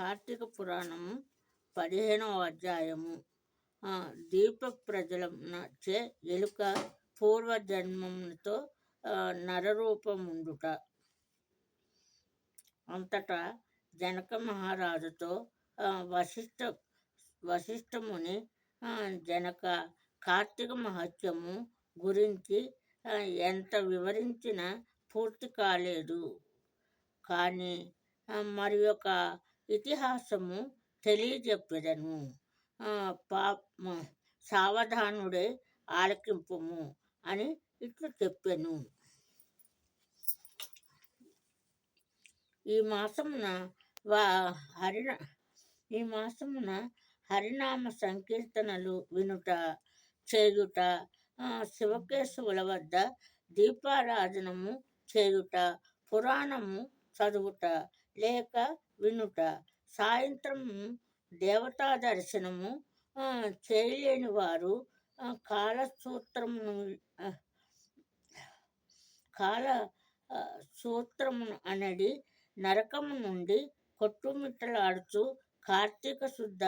కార్తీక పురాణము పదిహేనవ అధ్యాయము. దీప ప్రజలచే ఎలుక పూర్వజన్మముతో నరరూపముండుట. అంతటా జనక మహారాజుతో వశిష్ఠ వశిష్ఠముని జనక కార్తీక మహత్యము గురించి ఎంత వివరించినా పూర్తి కాలేదు. కానీ మరి ఒక ఇతిహాసము తెలియజెప్పెదను. పా సావధానుడే ఆలకింపుము అని ఇట్లు చెప్పెను. ఈ మాసమున వా హరిన ఈ మాసమున హరినామ సంకీర్తనలు వినుట చేయుట శివకేశవుల వద్ద దీపారాధనము చేయుట పురాణము చదువుట లేక వినుట సాయంత్రం దేవతా దర్శనము చేయలేని వారు కాలసూత్రమును కాల సూత్రమును అనడి నరకము నుండి కొట్టుమిట్టలాడుచు కార్తీక శుద్ధ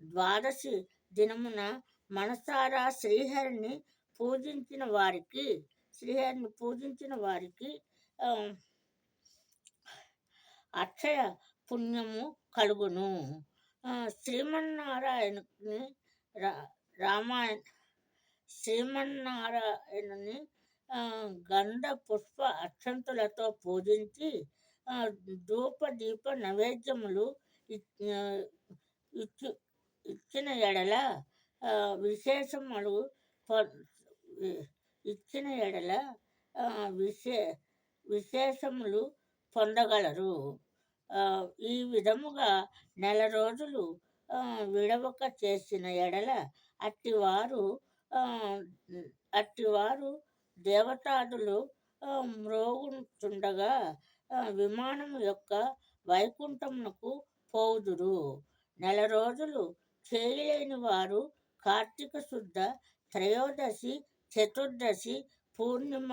ద్వాదశి దినమున మనసారా శ్రీహరిని పూజించిన వారికి శ్రీహరిని పూజించిన వారికి అక్షయ పుణ్యము కలుగును. శ్రీమన్నారాయణని రామాయణ శ్రీమన్నారాయణని గంధ పుష్ప అక్షంతులతో పూజించి ధూప దీప నైవేద్యములు ఇచ్చి ఇచ్చిన ఎడల విశేషములు ఇచ్చిన ఎడల విశే విశేషములు పొందగలరు. ఈ విధముగా నెల రోజులు విడవక చేసిన ఎడల అట్టివారు అట్టివారు దేవతాదులు మ్రోగుచుండగా విమానం యొక్క వైకుంఠమునకు పోదురు నెల రోజులు చేయలేని వారు కార్తీక శుద్ధ త్రయోదశి చతుర్దశి పూర్ణిమ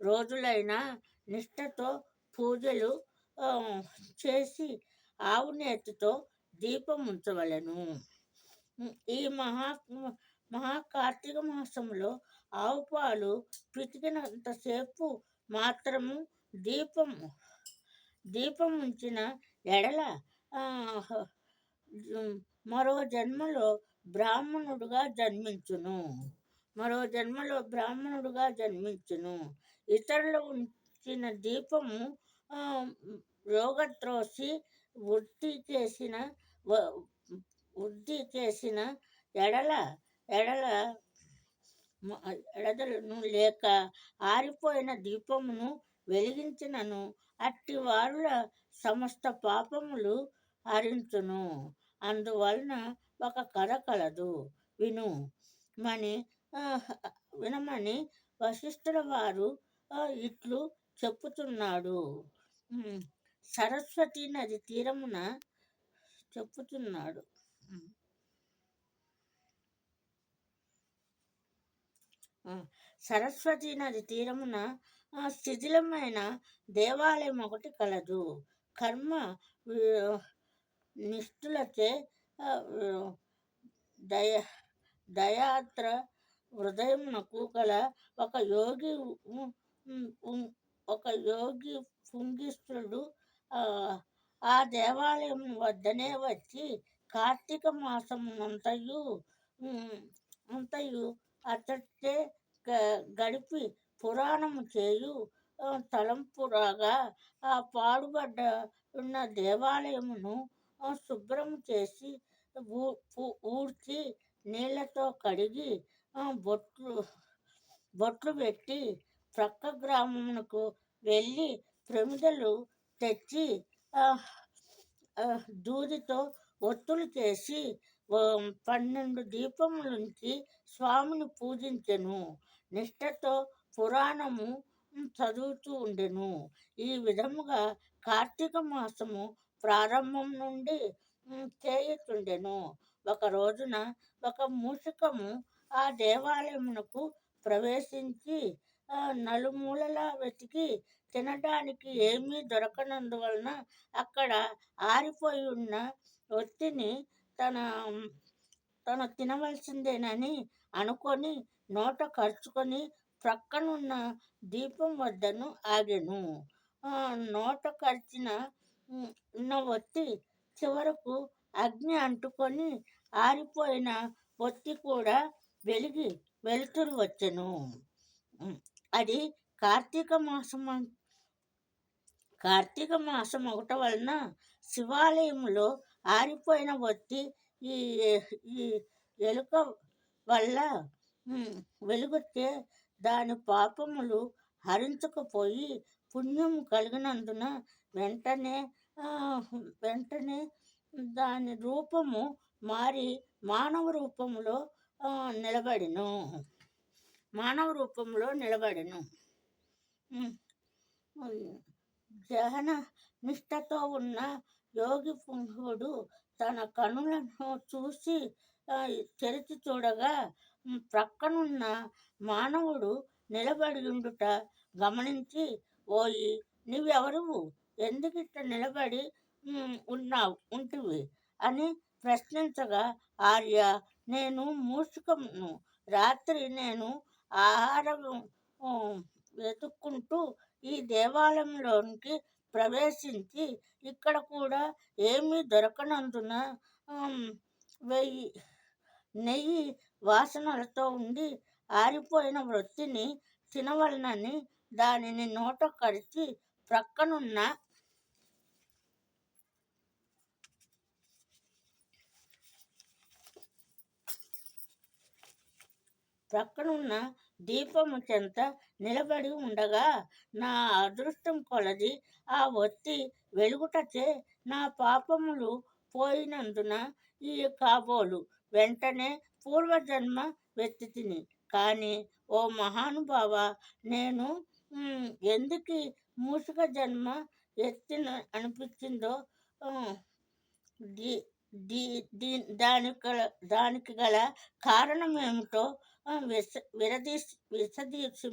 రోజులైన నిష్ఠతో పూజలు చేసి ఆవు నేతితో దీపం ఉంచవలను. ఈ మహా మహా కార్తీక మాసంలో ఆవు పాలు పితికినంతసేపు మాత్రము దీపం దీపం ఉంచిన ఎడల మరో జన్మలో బ్రాహ్మణుడుగా జన్మించును. మరో జన్మలో బ్రాహ్మణుడుగా జన్మించును. ఇతరులు ఉంచిన దీపము రోగత్రోసి వృద్ధి చేసిన వృద్ధి చేసిన ఎడల ఎడల ఎడదలను లేక ఆరిపోయిన దీపమును వెలిగించినను. అట్టి వారుల సమస్త పాపములు హరించును అందువలన ఒక కథ కలదు. విను. మని వినమని వశిష్ఠుల వారు ఇట్లు చెప్పుతున్నాడు సరస్వతి నది తీరమున చెప్పుతున్నాడు. సరస్వతి నది తీరమున శిథిలమైన దేవాలయం ఒకటి కలదు. కర్మ నిష్ఠులచే దయ దయాత్ర హృదయమునకు గల ఒక యోగి ఒక యోగి పుంగిస్తుడు ఆ దేవాలయం వద్దనే వచ్చి కార్తీక మాసమునంతయు అంతయు అతడితే గడిపి పురాణము చేయు తలంపురాగా ఆ పాడుబడ్డ ఉన్న దేవాలయమును శుభ్రం చేసి ఊడ్చి నీళ్ళతో కడిగి బొట్లు బొట్లు పెట్టి ప్రక్క గ్రామమునకు వెళ్ళి ప్రమిదలు తెచ్చి దూదితో ఒత్తులు చేసి పన్నెండు దీపములుంచి స్వామిని పూజించెను. నిష్ఠతో పురాణము చదువుతూ ఉండెను. ఈ విధముగా కార్తీక మాసము ప్రారంభం నుండి చేయుతుండెను. ఒక రోజున ఒక మూషికము ఆ దేవాలయమునకు ప్రవేశించి నలుమూలలా వెతికి తినడానికి ఏమీ దొరకనందువలన అక్కడ ఆరిపోయి ఉన్న ఒత్తిని తన తను తినవలసిందేనని అనుకొని నోట ఖర్చుకొని ప్రక్కనున్న దీపం వద్దను ఆగెను. నోట ఖర్చిన ఉన్న ఒత్తి చివరకు అగ్ని అంటుకొని ఆరిపోయిన ఒత్తి కూడా వెలిగి వెలుతురు వచ్చెను. అది కార్తీక మాసం కార్తీక మాసం ఒకట వలన శివాలయంలో ఆరిపోయిన ఒత్తి ఈ ఈ ఎలుక వల్ల వెలుగుతే దాని పాపములు హరించకపోయి పుణ్యం కలిగినందున వెంటనే వెంటనే దాని రూపము మారి మానవ రూపంలో నిలబడిను. మానవ రూపంలో నిలబడిను. జహన నిష్ఠతో ఉన్న యోగి పుంహుడు తన కనులను చూసి తెరిచి చూడగా ప్రక్కనున్న మానవుడు నిలబడి ఉండుట గమనించి ఓయి నీవెవరువు? ఎందుకు ఇట్లా నిలబడి ఉన్నావు ఉంటివి? అని ప్రశ్నించగా ఆర్య నేను మూషికమును. రాత్రి నేను ఆహారం వెతుక్కుంటూ ఈ దేవాలయంలోనికి ప్రవేశించి ఇక్కడ కూడా ఏమీ దొరకనందున వెయ్యి నెయ్యి వాసనలతో ఉండి ఆరిపోయిన వృత్తిని తినవలనని దానిని నోట కరిచి ప్రక్కనున్న ప్రక్కనున్న దీపము చెంత నిలబడి ఉండగా నా అదృష్టం కొలది. ఆ ఒత్తి వెలుగుటచే నా పాపములు పోయినందున ఈ కాబోలు వెంటనే పూర్వజన్మ వెత్తితిని. కానీ ఓ మహానుభావ నేను ఎందుకు ఈ జన్మ ఎత్తిన అనిపించిందో దీ దీ దీ దానికి గల- దానికి గల కారణం ఏమిటో విస విశ విరదీసి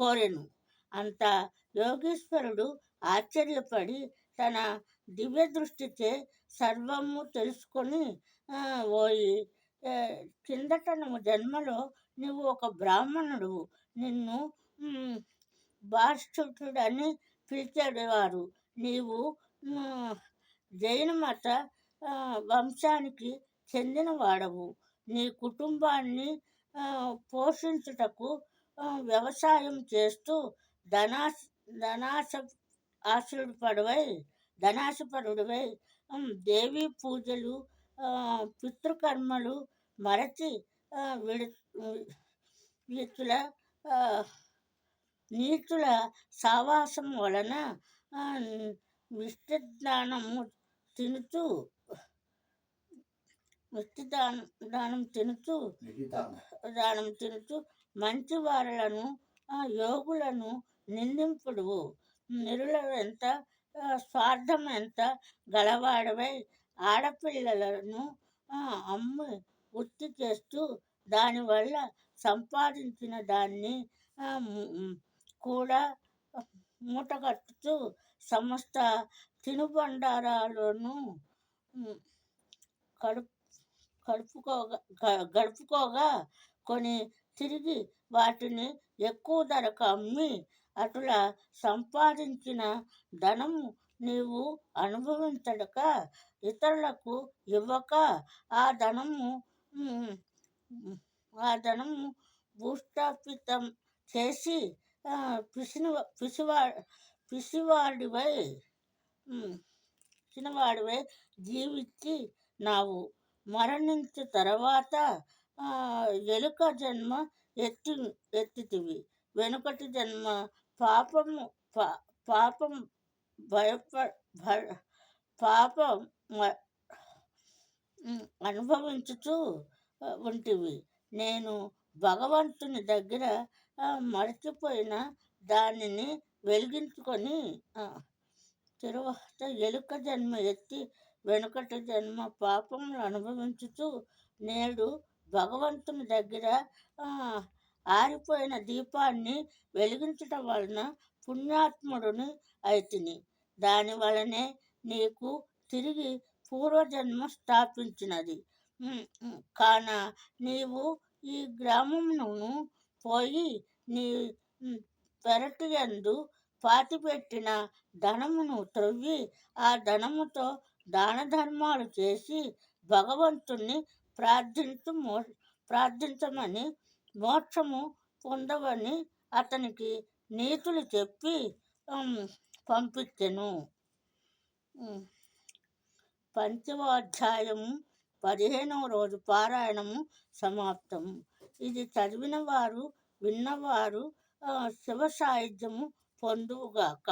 కోరెను. అంత యోగేశ్వరుడు ఆశ్చర్యపడి తన దివ్య దృష్టితే సర్వము తెలుసుకొని పోయి కిందటను కిందట నువ్వు జన్మలో నువ్వు ఒక బ్రాహ్మణుడు. నిన్ను బాష్టుడని పిలిచేవారు. నీవు జైన మత వంశానికి చెందిన వాడవు నీ కుటుంబాన్ని పోషించుటకు వ్యవసాయం చేస్తూ ధనాశ ధనాశ ఆశుపడువై ధనాశపరుడివై దేవీ పూజలు పితృకర్మలు మరచి విడు వ్యక్తుల నీతుల సావాసం వలన విష్ణుజ్ఞానము తినుతూ విష్టి దానం దానం తినుతూ దానం తినుతూ మంచి వారలను ఆ, యోగులను నిందింపుడు. నిరుల ఎంత స్వార్థం ఎంత గలవాడవై ఆడపిల్లలను అమ్మి వృత్తి చేస్తూ దానివల్ల సంపాదించిన దాన్ని కూడా మూటగట్టుతూ సమస్త తినుబండారాలను కడుపు గడుపుకోగా గడుపుకోగా కొని తిరిగి వాటిని ఎక్కువ ధరకు అమ్మి అటులా సంపాదించిన ధనము నీవు అనుభవించడక ఇతరులకు ఇవ్వక ఆ ధనము ఆ ధనము భూస్థాపితం చేసి పిసిని పిసివా పిసివాడివై చిన్నవాడివై జీవించి నావు మరణించిన తర్వాత ఎలుక జన్మ ఎత్తి ఎత్తితివి. వెనుకటి జన్మ పాపము పా పాపం భయప భ- పాపం మ- అనుభవించుతూ ఉంటివి. నేను భగవంతుని దగ్గర మరచిపోయిన దానిని వెలిగించుకొని తరువాత ఎలుక జన్మ ఎత్తి వెనుకటి జన్మ పాపములు అనుభవించుతూ నేడు భగవంతుని దగ్గర ఆరిపోయిన దీపాన్ని వెలిగించటం వలన పుణ్యాత్ముడుని అయితిని. దాని వలనే నీకు తిరిగి పూర్వజన్మ స్థాపించినది. కాన నీవు ఈ గ్రామమును పోయి నీ పెరటి యందు పాతిపెట్టిన ధనమును త్రవ్వి ఆ ధనముతో దాన ధర్మాలు చేసి భగవంతుణ్ణి ప్రార్థించు మో ప్రార్థించమని మోక్షము పొందవని అతనికి నీతులు చెప్పి పంపించెను. ఉమ్. పదిహేనవ రోజు పారాయణము సమాప్తము. ఇది చదివిన వారు విన్నవారు శివ సాహిత్యము పొందువుగాక.